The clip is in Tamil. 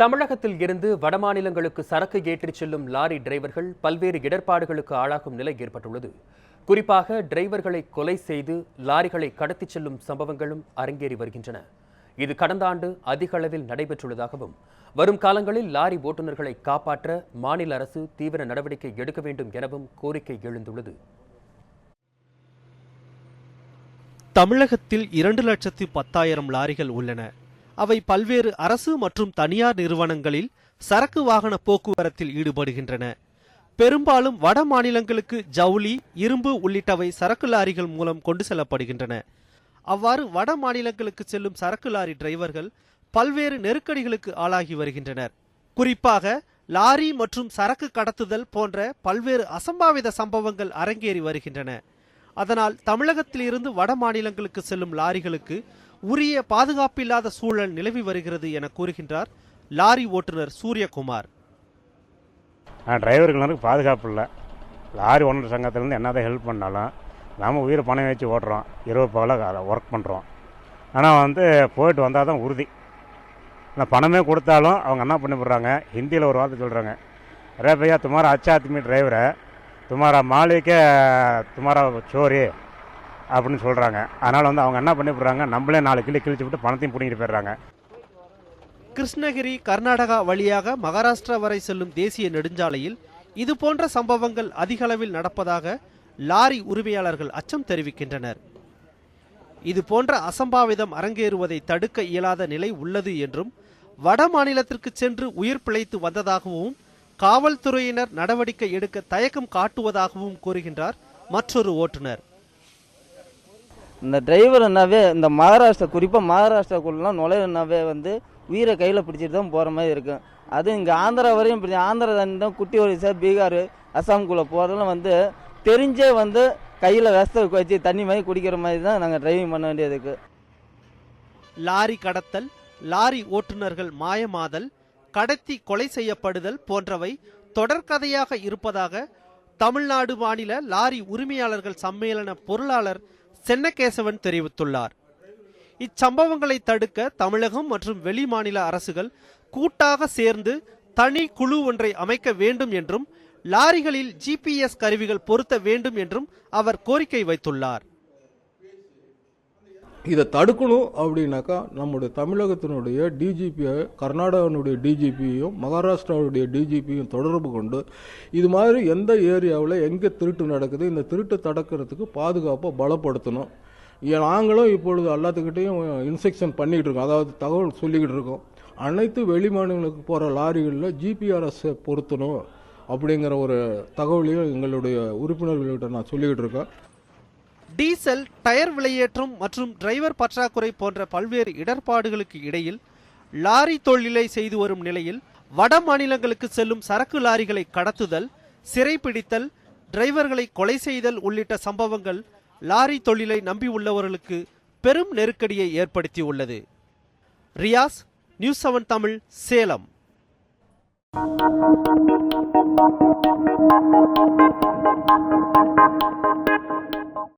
தமிழகத்தில் இருந்து வடமாநிலங்களுக்கு சரக்கு ஏற்றிச் செல்லும் லாரி டிரைவர்கள் பல்வேறு இடர்பாடுகளுக்கு ஆளாகும் நிலை ஏற்பட்டுள்ளது. குறிப்பாக டிரைவர்களை கொலை செய்து லாரிகளை கடத்திச் செல்லும் சம்பவங்களும் அரங்கேறி வருகின்றன. இது கடந்த ஆண்டு அதிக அளவில் நடைபெற்றுள்ளதாகவும் வரும் காலங்களில் லாரி ஓட்டுநர்களை காப்பாற்ற மாநில அரசு தீவிர நடவடிக்கை எடுக்க வேண்டும் எனவும் கோரிக்கை எழுந்துள்ளது. தமிழகத்தில் இரண்டு லட்சத்து பத்தாயிரம் லாரிகள் உள்ளன. அவை பல்வேறு அரசு மற்றும் தனியார் நிறுவனங்களில் சரக்கு வாகன போக்குவரத்தில் ஈடுபடுகின்றன. பெரும்பாலும் வட மாநிலங்களுக்கு ஜவுளி இரும்பு உள்ளிட்டவை சரக்கு லாரிகள் மூலம் கொண்டு செல்லப்படுகின்றன. அவ்வாறு வட மாநிலங்களுக்கு செல்லும் சரக்கு லாரி டிரைவர்கள் பல்வேறு நெருக்கடிகளுக்கு ஆளாகி வருகின்றனர். குறிப்பாக லாரி மற்றும் சரக்கு கடத்துதல் போன்ற பல்வேறு அசம்பாவித சம்பவங்கள் அரங்கேறி வருகின்றன. அதனால் தமிழகத்திலிருந்து வட மாநிலங்களுக்கு செல்லும் லாரிகளுக்கு உரிய பாதுகாப்பில்லாத சூழல் நிலவி வருகிறது என கூறுகின்றார் லாரி ஓட்டுநர் சூரியகுமார். டிரைவர்களுக்கு பாதுகாப்பு இல்லை. லாரி ஓனர் சங்கத்திலேருந்து என்னதான் ஹெல்ப் பண்ணாலும் நம்ம உயிரை பணம் வச்சு ஓட்டுறோம். இரவு பகலாக ஒர்க் பண்ணுறோம் ஆனால் வந்து போயிட்டு வந்தால் தான் உறுதி. இந்த பணமே கொடுத்தாலும் அவங்க என்ன பண்ணி விடுறாங்க ஹிந்தியில் ஒரு வார்த்தை சொல்கிறாங்க ரே பையா துமாரா அச்சா ஆத்மி டிரைவரை துமாரா மாலிக்கே துமாரா சோரி அப்படின்னு சொல்கிறாங்க அதனால் வந்து அவங்க என்ன பண்ணி போடுறாங்க நம்மளே நாலு கிலோ கிழிச்சு விட்டு பணத்தையும் பிடிங்கிட்டு போயிடுறாங்க. கிருஷ்ணகிரி கர்நாடகா வழியாக மகாராஷ்டிரா வரை செல்லும் தேசிய நெடுஞ்சாலையில் இது போன்ற சம்பவங்கள் அதிக அளவில் நடப்பதாக லாரி உரிமையாளர்கள் அச்சம் தெரிவிக்கின்றனர். இது போன்ற அசம்பாவிதம் அரங்கேறுவதை தடுக்க இயலாத நிலை உள்ளது என்றும் வட மாநிலத்திற்கு சென்று உயிர் பிழைத்து வந்ததாகவும் காவல்துறையினர் நடவடிக்கை எடுக்க தயக்கம் காட்டுவதாகவும் கூறுகின்றார் மற்றொரு ஓட்டுநர். இந்த டிரைவர்னாவே இந்த மகாராஷ்டிரா குறிப்பாக மகாராஷ்டிராக்குள்ளலாம் நுழையிறனாவே வந்து உயிரை கையில் பிடிச்சிட்டு தான் போகிற மாதிரி இருக்கும் அது இங்கே ஆந்திரா வரையும் இப்படி ஆந்திரா தான் குட்டி ஒரிசா பீகார் அசாம்குள்ளே போகிறதெல்லாம் வந்து தெரிஞ்சே வந்து கையில் விஷத்தை வச்சு தண்ணி மாதிரி குடிக்கிற மாதிரி தான் நாங்கள் டிரைவிங் பண்ண வேண்டியதுக்கு லாரி கடத்தல் லாரி ஓட்டுநர்கள் மாயமாதல் கடத்தி கொலை செய்யப்படுதல் போன்றவை தொடர்கதையாக இருப்பதாக தமிழ்நாடு மாநில லாரி உரிமையாளர்கள் சம்மேளன பொருளாளர் சென்னகேசவன் தெரிவித்துள்ளார். இச்சம்பவங்களை தடுக்க தமிழகம் மற்றும் வெளி மாநில அரசுகள் கூட்டாக சேர்ந்து தனி குழு ஒன்றை அமைக்க வேண்டும் என்றும் லாரிகளில் ஜிபிஎஸ் கருவிகள் பொருத்த வேண்டும் என்றும் அவர் கோரிக்கை வைத்துள்ளார். இதை தடுக்கணும் அப்படின்னாக்கா நம்முடைய தமிழகத்தினுடைய டிஜிபியை கர்நாடகாவினுடைய டிஜிபியும் மகாராஷ்டிராவுடைய டிஜிபியும் தொடர்பு கொண்டு இது மாதிரி எந்த ஏரியாவில் எங்கே திருட்டு நடக்குது இந்த திருட்டு தடுக்கிறதுக்கு பாதுகாப்பை பலப்படுத்தணும். ஏ- நாங்களும் இப்பொழுது எல்லாத்துக்கிட்டையும் இன்ஸ்பெக்ஷன் பண்ணிக்கிட்டு இருக்கோம் அதாவது தகவல் சொல்லிக்கிட்டு இருக்கோம். அனைத்து வெளி மாநிலங்களுக்கு போகிற லாரிகளில் ஜிபிஆர்எஸ்ஸை பொருத்தணும் அப்படிங்கிற ஒரு தகவலையும் எங்களுடைய உறுப்பினர்கள்கிட்ட நான் சொல்லிக்கிட்டு இருக்கேன். டீசல் டயர் விலையேற்றம் மற்றும் டிரைவர் பற்றாக்குறை போன்ற பல்வேறு இடர்பாடுகளுக்கு இடையில் லாரி தொழிலை செய்து வரும் நிலையில் வட மாநிலங்களுக்கு செல்லும் சரக்கு லாரிகளை கடத்துதல் சிறைப்பிடித்தல் டிரைவர்களை கொலை செய்தல் உள்ளிட்ட சம்பவங்கள் லாரி தொழிலை நம்பியுள்ளவர்களுக்கு பெரும் நெருக்கடியை ஏற்படுத்தியுள்ளது. Riyas news seven Tamil Salem.